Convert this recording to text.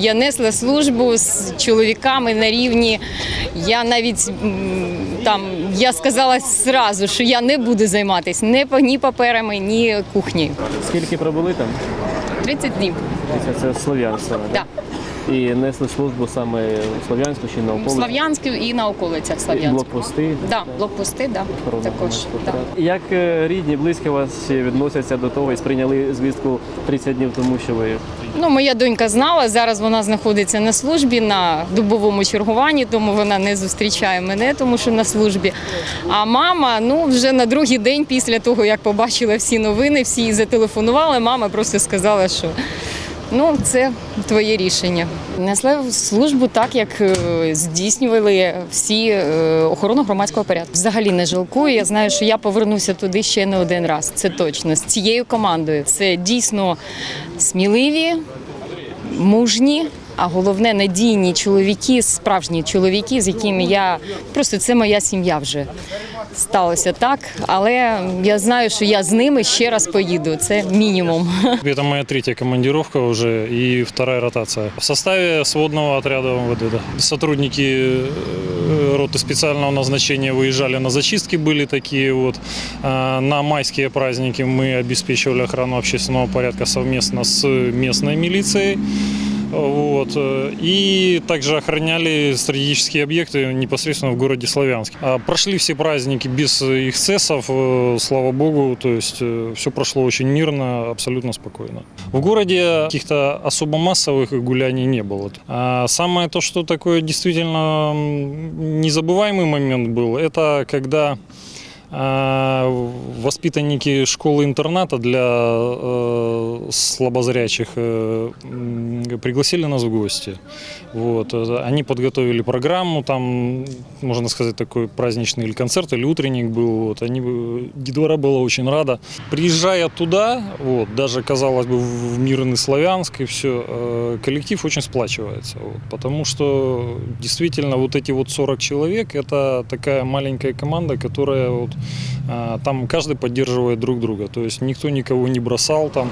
Я несла службу з чоловіками на рівні. Я навіть там я сказала зразу, що я не буду займатися ні, па- ні паперами, ні кухні. Скільки пробули там? 30 днів. Це, слов'янство. Так. Да. І несли службу саме у Слов'янську чи на В околиці? Слов'янську і на околицях Слов'янську. блокпости. Да, блокпости, да, охорона також. Да. Як е, рідні, близькі вас відносяться до того і сприйняли звістку 30 днів тому, що ви Ну, моя донька знала. Зараз вона знаходиться на службі на дубовому чергуванні, тому вона не зустрічає мене, тому що на службі. А мама, ну вже на другий день після того, як побачила всі новини, всі їй зателефонували. Мама просто сказала, що ну це твоє рішення. Несли службу так, як е, здійснювали всі е, охорону громадського порядку. Взагалі не жалкую. Я знаю, що я повернуся туди ще не один раз. Це точно з цією командою. Це дійсно сміливі, мужні, а головне надійні чоловіки, справжні чоловіки, з якими я просто це моя сім'я вже. Сталося так, але я знаю, що я з ними ще раз поїду. Це мінімум. Это моя третья командировка уже и вторая ротация. В составе сводного отряда МВД. Да. Сотрудники э, роты специального назначения выезжали на зачистки, были такие вот. А, На майские праздники мы обеспечивали охрану общественного порядка совместно с местной милицией. Вот. э, И также охраняли стратегические объекты непосредственно в городе Славянск. А Прошли все праздники без эксцессов, э, слава богу, то есть все прошло очень мирно, абсолютно спокойно. В городе каких-то особо массовых гуляний не было. А самое то, что такое действительно незабываемый момент был, это когда воспитанники школы-интерната для э, слабозрячих э, пригласили нас в гости. Вот. э, Они подготовили программу, там, можно сказать, такой праздничный или концерт, или утренник был. Вот. Они, детвора была очень рада. Приезжая туда, вот, даже, казалось бы, в мирный Славянск и все, коллектив очень сплачивается. Вот, потому что действительно вот эти вот 40 человек, это такая маленькая команда, которая вот, а, там каждый поддерживает друг друга. То есть никто никого не бросал там.